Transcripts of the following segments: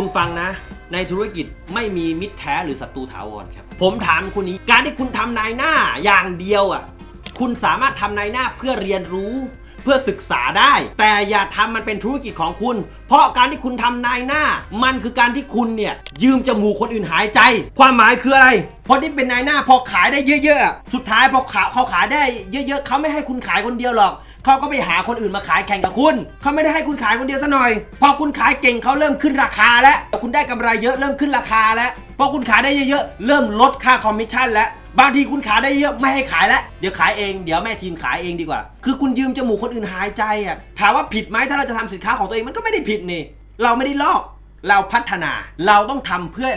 คุณฟังนะ ในธุรกิจไม่มีมิตรแท้หรือศัตรูถาวรครับ ผมถามคุณนี้การที่คุณทำนายหน้าอย่างเดียวอะ คุณสามารถทำนายหน้าเพื่อเรียนรู้ พื่อศึกษาได้ แต่อย่าทำมันเป็นธุรกิจของคุณ เพราะการที่คุณทำนายหน้า มันคือการที่คุณเนี่ยยืมจมูกคนอื่นหายใจ ความหมายคืออะไรพอที่เป็นนายหน้าพอขายได้เยอะๆ สุดท้ายพอขาเขาขายได้เยอะๆ เขาไม่ให้คุณขายคนเดียวหรอก เขาก็ไปหาคนอื่นมาขายแข่งกับคุณ เขาไม่ได้ให้คุณขายคนเดียวซะหน่อย พอคุณขายเก่งเขาเริ่มขึ้นราคาแล้ว คุณได้กำไรเยอะเริ่มขึ้นราคาแล้ว พอคุณขายได้เยอะๆ เริ่มลดค่าคอมมิชชั่นแล้ว บางทีคุณขายได้เยอะไม่ให้ขายแล้วเดี๋ยวขายเองเดี๋ยวแม่ทีมขายเองดีกว่า คือคุณยืมจมูกคนอื่นหายใจอะถามว่าผิดไหมถ้าเราจะทำสินค้าของตัวเองมันก็ไม่ได้ผิดนี่ เราไม่ได้ลอกเราพัฒนาเราต้องทำเพื่อ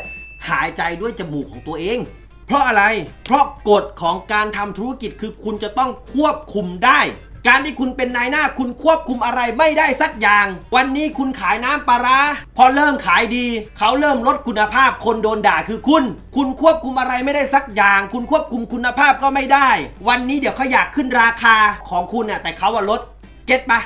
หายใจด้วยจมูกของตัวเอง เพราะอะไรเพราะกฎของการทำธุรกิจคือคุณจะต้องควบคุมได้ การที่คุณเป็นนายหน้าคุณควบคุมอะไรไม่ได้สักอย่าง วันนี้คุณขายน้ำปลาร้าพอเริ่มขายดี เขาเริ่มลดคุณภาพคนโดนด่าคือคุณ คุณควบคุมอะไรไม่ได้สักอย่าง คุณควบคุมคุณภาพก็ไม่ได้ วันนี้เดี๋ยวเขาอยากขึ้นราคาของคุณน่ะแต่เขาว่าลดเก็ตปะ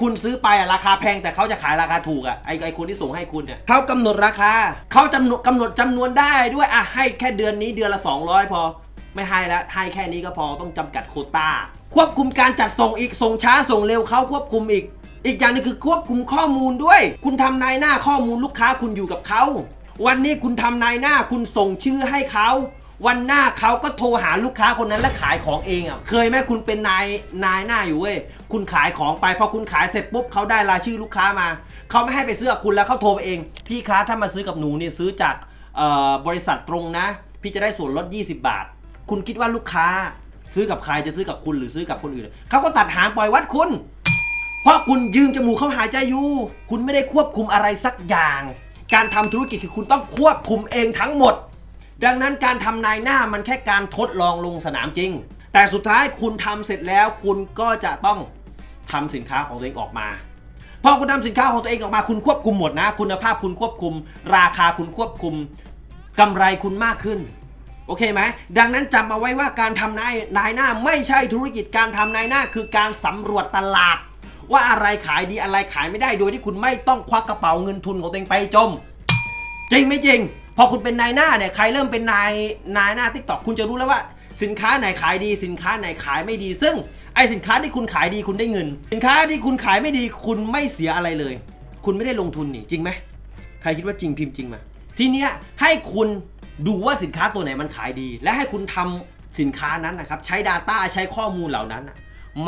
คุณซื้อไปอะราคาแพงแต่เขาจะขายราคาถูกอะไอไอคนที่ส่งให้คุณเนี่ยเขากำหนดราคาเขาจำหนดกำหนดจำนวนได้ด้วยอะให้แค่เดือนนี้เดือนละ 200 พอ ไม่ให้แล้วให้แค่นี้ก็พอต้องจำกัดโควต้า ควบคุมการจัดส่งอีกส่งช้าส่งเร็วเขาควบคุมอีก อีกอย่างนึงคือควบคุมข้อมูลด้วย คุณทำนายหน้าข้อมูลลูกค้าคุณอยู่กับเขาวันนี้คุณทำนายหน้าคุณส่งชื่อให้เขาวันหน้าเขาก็โทรหาลูกค้าคนนั้นและขายของเองอะ เคยไหมคุณเป็นนายนายหน้าอยู่เว้ย คุณขายของไปพอคุณขายเสร็จปุ๊บเขาได้รายชื่อลูกค้ามา เขาไม่ให้ไปซื้อกับคุณแล้วเขาโทรไปเอง พี่คะถ้ามาซื้อกับหนูเนี่ยซื้อจากบริษัทตรงนะ พี่จะได้ส่วนลด 20 บาท คุณคิดว่าลูกค้า ซื้อกับใครจะซื้อกับคุณหรือซื้อกับคนอื่นเขาก็ตัดหางปล่อยวัดคุณ เพราะคุณยืมจมูกเขาหายใจอยู่ คุณไม่ได้ควบคุมอะไรสักอย่าง การทำธุรกิจคือคุณต้องควบคุมเองทั้งหมด ดังนั้นการทำนายหน้ามันแค่การทดลองลงสนามจริง แต่สุดท้ายคุณทำเสร็จแล้ว คุณก็จะต้องทำสินค้าของตัวเองออกมาพอคุณทำสินค้าของตัวเองออกมาคุณควบคุมหมดนะ คุณภาพคุณควบคุม ราคาคุณควบคุมกำไรคุณมากขึ้น โอเคไหมดังนั้นจำเอาไว้ว่าการทำนายนายหน้าไม่ใช่ธุรกิจการทำนายหน้า คือการสำรวจตลาด ว่าอะไรขายดีอะไรขายไม่ได้โดยที่คุณไม่ต้องควักกระเป๋าเงินทุนของตัวเองไปจม จริงไม่จริง พอคุณเป็นนายหน้าเนี่ยใครเริ่มเป็นนายนายหน้าทิกตอกคุณจะรู้แล้วว่า สินค้าไหนขายดี สินค้าไหนขายไม่ดี ซึ่งไอสินค้าที่คุณขายดีคุณได้เงิน สินค้าที่คุณขายไม่ดีคุณไม่เสียอะไรเลย คุณไม่ได้ลงทุนนี่จริงไหมใครคิดว่าจริงพิมพ์จริงมาทีเนี้ยให้คุณ ดูว่าสินค้าตัวไหนมันขายดี และให้คุณทำสินค้านั้นนะครับ ใช้ Data ใช้ข้อมูลเหล่านั้น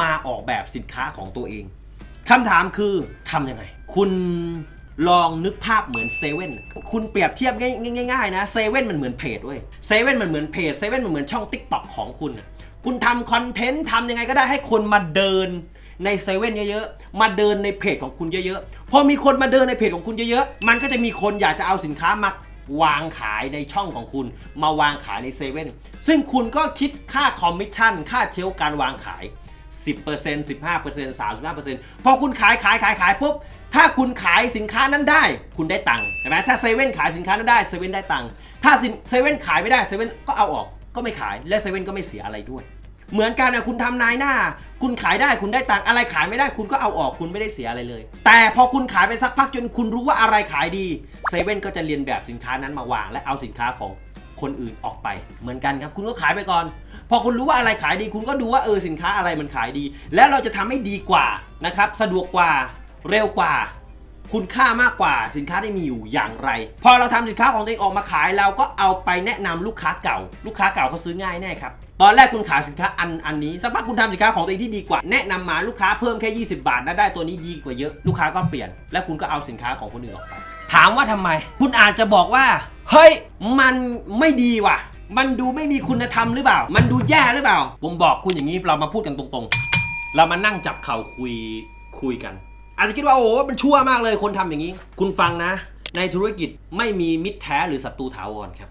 มาออกแบบสินค้าของตัวเองคำถามคือทำยังไง คุณลองนึกภาพเหมือนเซเว่นคุณเปรียบเทียบง่ายๆนะเซเว่นมันเหมือนเพจเว้ยเซเว่นมันเหมือนเพจเซเว่นมันเหมือนช่องติ๊กต็อกของคุณคุณทำคอนเทนต์ทำยังไงก็ได้ให้คนมาเดินในเซเว่นเยอะๆ มาเดินในเพจของคุณเยอะๆ พอมีคนมาเดินในเพจของคุณเยอะๆ มันก็จะมีคนอยากจะเอาสินค้ามา วางขายในช่องของคุณ มาวางขายในเซเว่นซึ่งคุณก็คิดค่าคอมมิชชั่น ค่าเชลการวางขาย 10% 15% 35%พอคุณขายขายขายขายปุ๊บ ถ้าคุณขายสินค้านั้นได้ คุณได้ตังค์ใช่ไหมถ้าเซเว่นขายสินค้านั้นได้เซเว่นได้ตังค์ถ้าเซเว่นขายไม่ได้เซเว่นก็เอาออกก็ไม่ขายและเซเว่นก็ไม่เสียอะไรด้วย เหมือนกันนะคุณทำนายหน้า คุณขายได้คุณได้ตังค์อะไรขายไม่ได้คุณก็เอาออกคุณไม่ได้เสียอะไรเลย แต่พอคุณขายไปสักพักจนคุณรู้ว่าอะไรขายดีเซเว่นก็จะเรียนแบบสินค้านั้นมาวาง และเอาสินค้าของคนอื่นออกไป เหมือนกันครับคุณก็ขายไปก่อน พอคุณรู้ว่าอะไรขายดี คุณก็ดูว่าเออสินค้าอะไรมันขายดี แล้วเราจะทำให้ดีกว่านะครับสะดวกกว่าเร็วกว่า คุณค่ามากกว่าสินค้าที่มีอยู่อย่างไร พอเราทำสินค้าของตัวเองออกมาขายเราก็เอาไปแนะนำลูกค้าเก่า ลูกค้าเก่าเขาซื้อง่ายแน่ครับตอนแรกคุณขายสินค้าอันอันนี้สักพักคุณทำสินค้าของตัวเองที่ดีกว่า แนะนำมาลูกค้าเพิ่มแค่ 20 บาทแล้วได้ตัวนี้ดีกว่าเยอะ ลูกค้าก็เปลี่ยน และคุณก็เอาสินค้าของคนอื่นออกไป ถามว่าทำไม คุณอาจจะบอกว่า เฮ้ย มันไม่ดีว่ะ มันดูไม่มีคุณธรรมหรือเปล่า มันดูแย่หรือเปล่า ผมบอกคุณอย่างนี้เรามาพูดกันตรงๆ เรามานั่งจับเข่าคุยคุยกัน อาจจะคิดว่าโอ้โหมันชั่วมากเลยคนทำอย่างนี้ คุณฟังนะ ในธุรกิจไม่มีมิตรแท้หรือศัตรูถาวรครับ